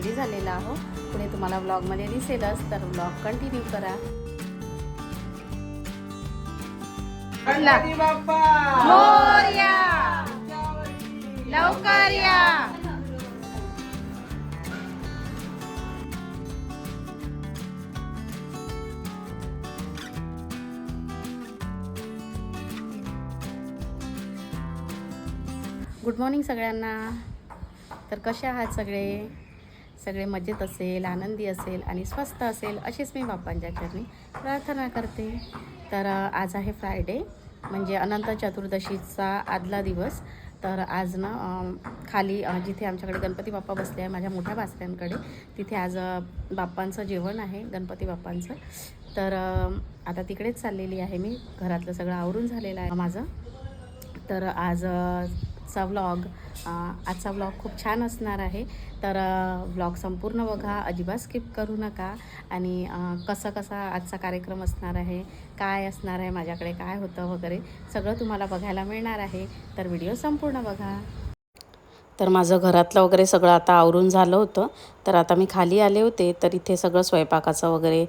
Ready झालेलो आहोत पुढे तुम्हाला व्लॉगमध्ये दिसेलच तर व्लॉग कंटिन्यू करा. लवकर या! गुड मॉर्निंग सगळ्यांना. तर कसे आहात सगळे? सगळे मजेत असेल आनंदी असेल आणि स्वस्त असेल अशीच मी बाप्पांच्या चरणी प्रार्थना करते. तर आज आहे फ्रायडे म्हणजे अनंत चतुर्दशीचा आदला दिवस. तर आज ना खाली जिथे आमच्याकडे गणपती बाप्पा बसले आहे माझ्या मोठ्या बासऱ्यांकडे तिथे आज बाप्पांचं जेवण आहे गणपती बाप्पांचं. तर आता तिकडेच चाललेली आहे मी. घरातलं सगळं आवरून झालेलं आहे माझं. तर आज आजचा चा व्लॉग आजचा व्लॉग खूप छान असणार आहे. तर व्लॉग संपूर्ण बघा अजिबात स्किप करू नका. आणि कसा कसा आजचा कार्यक्रम असणार आहे काय असणार आहे माझ्याकडे काय होतं वगैरे सगळं तुम्हाला बघायला मिळणार आहे. तर व्हिडिओ संपूर्ण बघा. तर माझं घरातलं वगैरे सगळं आता आवरून झालं होतं. तर आता मी खाली आले होते. तर इथे सगळं स्वयंपाकाचं वगैरे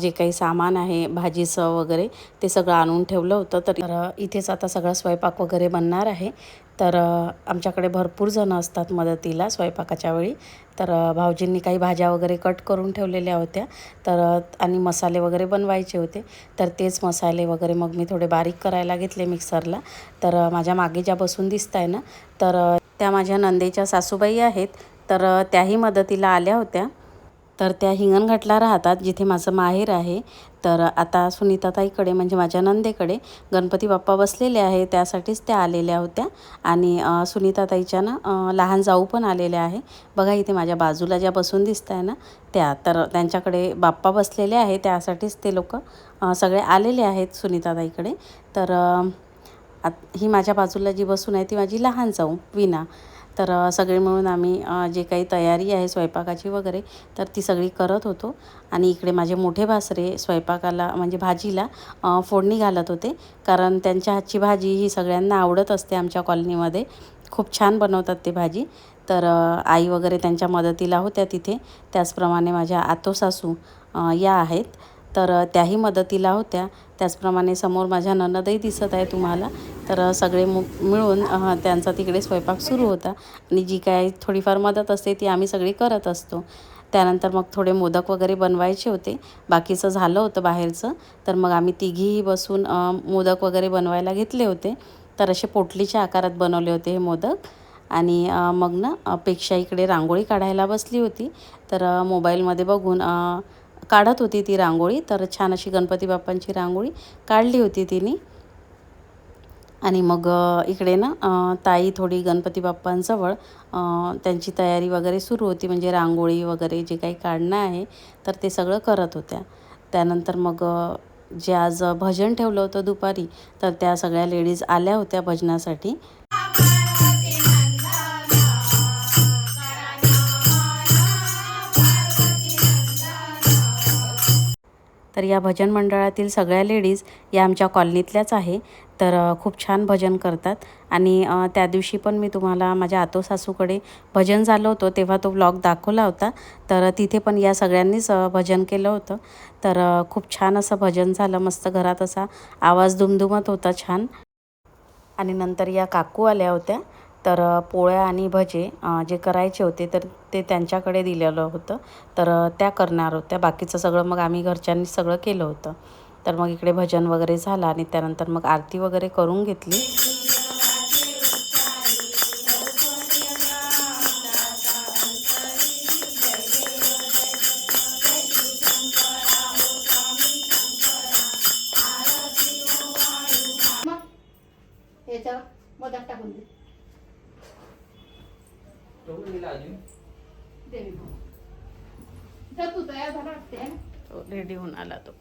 जे काही सामान आहे भाजीचं वगैरे ते सगळं आणून ठेवलं होतं. तर इथेच आता सगळा स्वयंपाक वगैरे बनणार आहे. तर आमच्याकडे भरपूर जणं असतात मदतीला स्वयंपाकाच्या वेळी. तर भाऊजींनी काही भाज्या वगैरे कट करून ठेवलेल्या होत्या. तर आणि मसाले वगैरे बनवायचे होते. तर तेच मसाले वगैरे मग मी थोडे बारीक करायला घेतले मिक्सरला. तर माझ्या मागे ज्या बसून दिसत आहे ना तर त्या माझ्या नंदेच्या सासूबाई आहेत तर त्याही मदतीला आल्या होत्या. तर त्या हिंगणघाटला राहतात जिथे माझं माहेर आहे. तर आता सुनीताताईकडे म्हणजे माझ्या नंदेकडे गणपती बाप्पा बसलेले आहे त्यासाठीच त्या आलेल्या होत्या. आणि सुनीताताईच्या ना लहान जाऊ पण आलेल्या आहे. बघा इथे माझ्या बाजूला ज्या बसून दिसत आहे ना त्या तर त्यांच्याकडे बाप्पा बसलेले आहे त्यासाठीच ते लोक सगळे आलेले आहेत सुनीताताईकडे. तर आत ही माझ्या बाजूला जी बसून आहे ती माझी लहान जाऊ विना तर सगळे मिळून आम्ही जे काही तयारी आहे स्वयंपाकाची वगैरे तर ती सगळी करत होतो. आणि इकडे माझे मोठे भासरे स्वयंपाकाला म्हणजे भाजीला फोडणी घालत होते. कारण त्यांच्या हातची भाजी ही सगळ्यांना आवडत असते आमच्या कॉलनीमध्ये. खूप छान बनवतात ते भाजी. तर आई वगैरे त्यांच्या मदतीला होत्या तिथे. त्याचप्रमाणे माझ्या आतोसासू सासू या आहेत. तर त्याही मदतीला होत्या. त्याचप्रमाणे समोर माझ्या ननदही दिसत आहे तुम्हाला. तर सगळे मु मिळून त्यांचा तिकडे स्वयंपाक सुरू होता. आणि जी काय थोडीफार मदत असते ती आम्ही सगळी करत असतो. त्यानंतर मग थोडे मोदक वगैरे बनवायचे होते. बाकीचं झालं होतं बाहेरचं. तर मग आम्ही तिघीही बसून मोदक वगैरे बनवायला घेतले होते. तर असे पोटलीच्या आकारात बनवले होते हे मोदक. आणि मग ना अपेक्षा इकडे रांगोळी काढायला बसली होती. तर मोबाईलमध्ये बघून काढत होती ती रांगोळी. तर छान अशी गणपती बाप्पांची रांगोळी काढली होती तिने. आणि मग इकडे ना ताई थोडी गणपती बाप्पांजवळ त्यांची तयारी वगैरे सुरू होती. म्हणजे रांगोळी वगैरे जे काही काढणं आहे तर ते सगळं करत होत्या. त्यानंतर मग जे आज भजन ठेवलं होतं दुपारी तर त्या सगळ्या लेडीज आल्या होत्या भजनासाठी. तर या भजन मंडळातील सगळ्या लेडीज या आमच्या कॉलनीतल्याच आहे. तर खूप छान भजन करतात. आणि त्या दिवशी पण मी तुम्हाला माझ्या आतोसासूकडे भजन झालं होतं तेव्हा तो व्लॉग दाखवला होता. तर तिथे पण या सगळ्यांनीच भजन केलं होतं. तर खूप छान असं भजन झालं. मस्त घरात असा आवाज दुमदुमत होता छान. आणि नंतर या काकू आल्या होत्या. तर पोळ्या आणि भजे जे करायचे होते तर ते त्यांच्याकडे दिलेलं होतं. तर त्या करणार होत्या. बाकीचं सगळं मग आम्ही घरच्यांनी सगळं केलं होतं. तर मग इकडे भजन वगैरे झालं आणि त्यानंतर मग आरती वगैरे करून घेतली. देवी जर तू तयार झाला वाटते रेडी होऊन आला तो.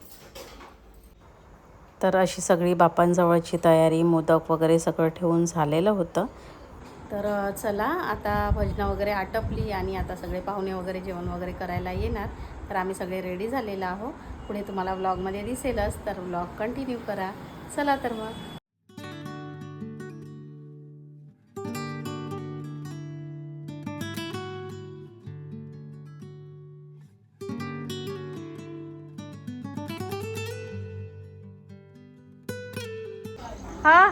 तर अशी सगळी बापांजवळची तयारी मोदक वगैरे सगळं ठेवून झालेलं होतं. तर चला आता भजनं वगैरे आटपली आणि आता सगळे पाहुणे वगैरे जेवण वगैरे करायला येणार. तर आम्ही सगळे रेडी झालेलो आहोत. पुढे तुम्हाला व्लॉगमध्ये दिसेलच तर व्लॉग कंटिन्यू करा. चला तर मग. हा?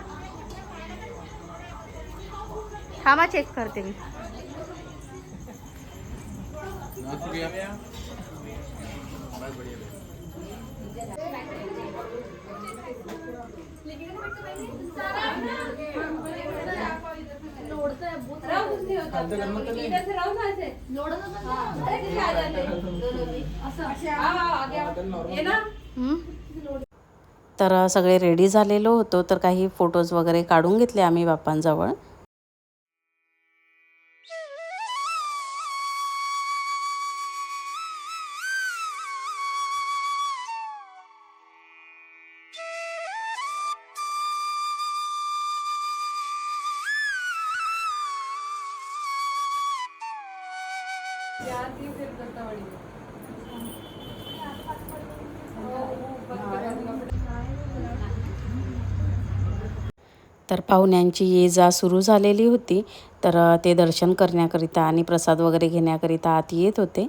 थांबा चेक करते मी. हं? तर सगळे रेडी झालेलो होतो. तर काही फोटोज वगैरे काढून घेतले आम्ही बाप्पांजवळ. तर पाहुण्यांची ये जा सुरू झालेली होती. तर ते दर्शन करण्याकरिता आणि प्रसाद वगैरे घेण्याकरिता आत येत होते.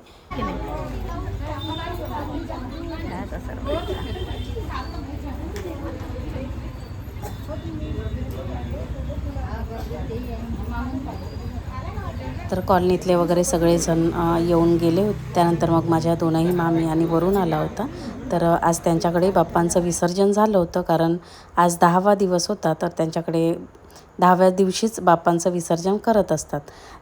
तर कॉलनीतले वगैरे सगळेजण येऊन गेले. त्यानंतर मग माझ्या दोनही मामी आणि वरून आला होता. तर आज त्यांच्याकडे बाप्पांचं विसर्जन झालं होतं. कारण आज दहावा दिवस होता. तर त्यांच्याकडे दहाव्या दिवशीच बाप्पांचं विसर्जन करत असतात.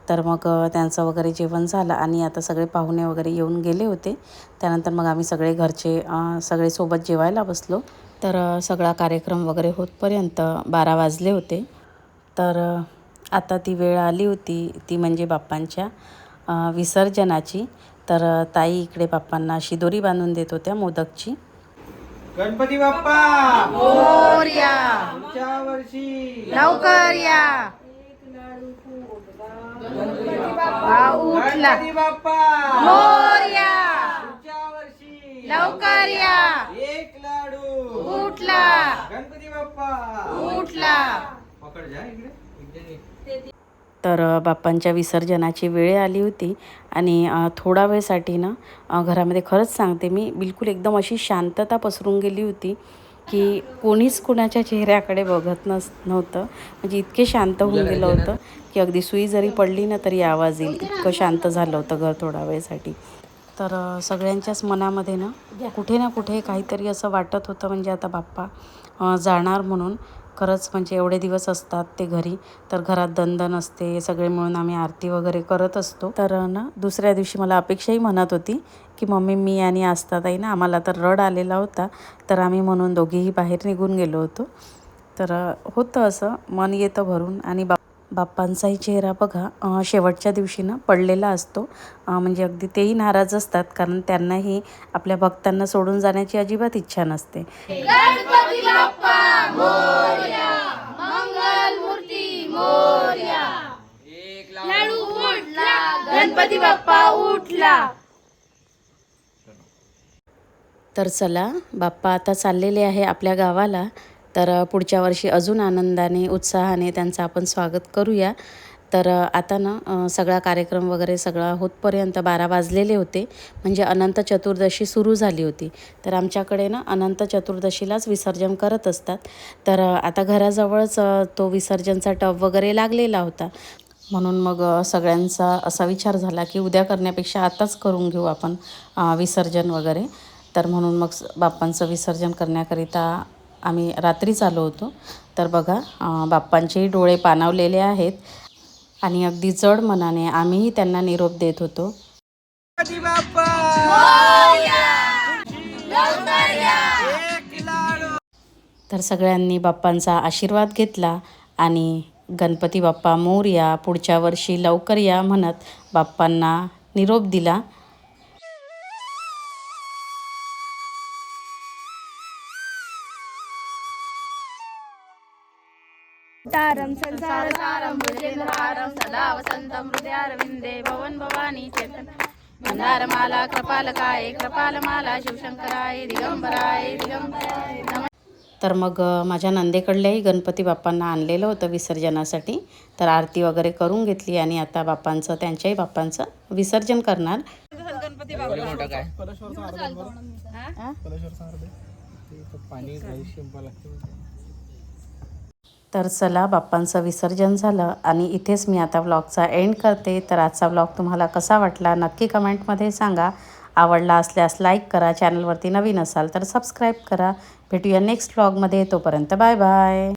तर मग त्यांचं वगैरे जेवण झालं आणि आता सगळे पाहुणे वगैरे येऊन गेले होते. त्यानंतर मग आम्ही सगळे घरचे सगळे सोबत जेवायला बसलो. तर सगळा कार्यक्रम वगैरे होतपर्यंत बारा वाजले होते. तर आता ती वेळ आली होती ती म्हणजे बाप्पांच्या विसर्जनाची. तर ताई इकडे बाप्पांना शिदोरी बांधून देत होत्या मोदकची. गणपती बाप्पा! वर्षी. लवकर या. उठला. गणपती बाप्पा! मोर्या पुढच्या वर्षी. लवकर या. एक लाडू. उठला. गणपती बाप्पा! उठला. पकड जा इकडे. इकडे. तर बाप्पांच्या विसर्जनाची वेळ आली होती आणि थोडा वेळसाठी ना घरामध्ये खरंच सांगते मी बिलकुल एकदम अशी शांतता पसरून गेली होती की कोणीच कुणाच्या चेहऱ्याकडे बघत नस नव्हतं. म्हणजे इतके शांत होऊन गेलं होतं की अगदी सुई जरी पडली ना तरी आवाज येईल. इतकं शांत झालं होतं घर थोडा वेळसाठी. तर सगळ्यांच्याच मनामध्ये ना कुठे ना कुठे काहीतरी असं वाटत होतं म्हणजे आता बाप्पा जाणार म्हणून. खरंच म्हणजे एवढे दिवस असतात ते घरी तर घरात दंदन असते सगळे मिळून आम्ही आरती वगैरे करत असतो. तर ना दुसऱ्या दिवशी मला अपेक्षाही म्हणत होती की मम्मी मी आणि आस्ताताई ना आम्हाला तर रड आलेला होता तर आम्ही म्हणून दोघेही बाहेर निघून गेलो होतो. तर होतं असं मन येतं भरून आणि बा बाप्पांचाही चेहरा बघा. शेवटच्या दिवशी ना पडलेला असतो. म्हणजे अगदी तेही नाराज असतात. कारण त्यांनाही आपल्या भक्तांना सोडून जाण्याची अजिबात इच्छा नसते. गणपती बाप्पा उठला. तर चला बाप्पा आता चाललेले आहे आपल्या गावाला. तर पुढच्या वर्षी अजून आनंदाने उत्साहाने त्यांचं आपण स्वागत करूया. तर आता ना सगळा कार्यक्रम वगैरे सगळा होतपर्यंत बारा वाजलेले होते. म्हणजे अनंत चतुर्दशी सुरू झाली होती. तर आमच्याकडे ना अनंत चतुर्दशीलाच विसर्जन करत असतात. तर आता घराजवळच तो विसर्जनचा टब वगैरे लागलेला होता. म्हणून मग सगळ्यांचा असा विचार झाला की उद्या करण्यापेक्षा आताच करून घेऊ आपण विसर्जन वगैरे. तर म्हणून मग स- बाप्पांचं विसर्जन करण्याकरिता आम्ही रात्रीच आलो होतो. तर बघा बाप्पांचेही डोळे पाणावलेले आहेत आणि अगदी जड मनाने आम्हीही त्यांना निरोप देत होतो. तर सगळ्यांनी बाप्पांचा आशीर्वाद घेतला आणि गणपती बाप्पा मोरया पुढच्या वर्षी लवकर या म्हणत बाप्पांना निरोप दिला. तारम संसार तारम भुजगेंद्रहारं सदा वसन्तं हृदयारविन्दे भवन भवानी चेतन। मंदारमाला कृपालकाय कृपालमाला शिवशंकराय दिगंबराय दिगंबराय तर मग माझ्या नंदेकडल्याही गणपती बाप्पांना आणलेलं होतं विसर्जनासाठी. तर आरती वगैरे करून घेतली आणि आता बाप्पांचं त्यांच्याही बाप्पांचं विसर्जन करणार. पाणी शिंपा लागते. तर चला बाप्पांचं विसर्जन झालं आणि इथेच मी आता व्लॉगचा एंड करते. तर आजचा व्लॉग तुम्हाला कसा वाटला नक्की कमेंटमध्ये सांगा. आवडला असल्यास लाईक करा चॅनलवरती नवीन असाल तर सबस्क्राईब करा. भेटूया नेक्स्ट व्लॉगमध्ये तोपर्यंत बाय बाय